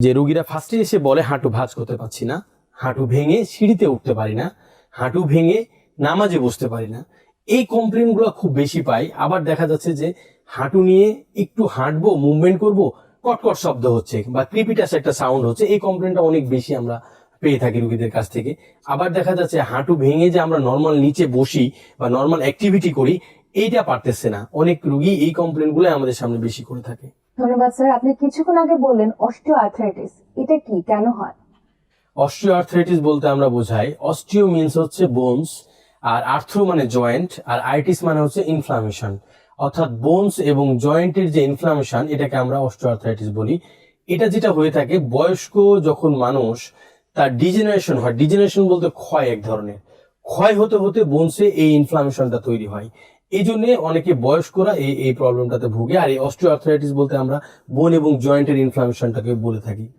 যে রুগীরা ফার্স্টে এসে বলে, হাঁটু ভাঁজ করতে পারছি না, হাঁটু ভেঙে সিঁড়িতে উঠতে পারি না, হাঁটু ভেঙে নামাজে বসতে পারি না। এই কমপ্লেনগুলো খুব বেশি পাই। আবার দেখা যাচ্ছে যে হাঁটু নিয়ে একটু হাঁটবো মুভমেন্ট করব, কটকট শব্দ হচ্ছে বা ক্রিপিটাস একটা সাউন্ড হচ্ছে। এই কমপ্লেনটা অনেক বেশি আমরা পেয়ে থাকি রুগীদের কাছ থেকে। আবার দেখা যাচ্ছে হাঁটু ভেঙে যে আমরা নর্মাল নিচে বসি বা নর্মাল অ্যাক্টিভিটি করি, এইটা পারতেছে না। অনেক রুগী এই কমপ্লেনগুলো আমাদের সামনে বেশি করে থাকে। ধন্যবাদ, স্যার। আপনি কিছুক্ষণ আগে বললেন অস্টিও এটা কি? কেন হয়? বলতে আমরা বোঝাই অস্ট্রিও মিনস হচ্ছে বোনস আর আর্থ্রো মানে জয়েন্ট আর আইটিস মানে হচ্ছে ইনফ্লামেশন অর্থাৎ বোনস এবং জয়েন্টের যে ইনফ্লামেশন এটাকে আমরা বলি। এটা যেটা হয়ে থাকে, বয়স্ক যখন মানুষ, তার ডিজেনারেশন হয়। ডিজেনারেশন বলতে ক্ষয় এক ধরনের। ক্ষয় হতে হতে বোনসে এই ইনফ্লামেশনটা তৈরি হয়। এই জন্য অনেকে বয়স্করা এই এই প্রবলেমটাতে ভুগে। আর এই অস্ট্রিও আর্থ্রাইটিস বলতে আমরা বোন এবং জয়েন্টের ইনফ্লামেশনটাকে বলে থাকি।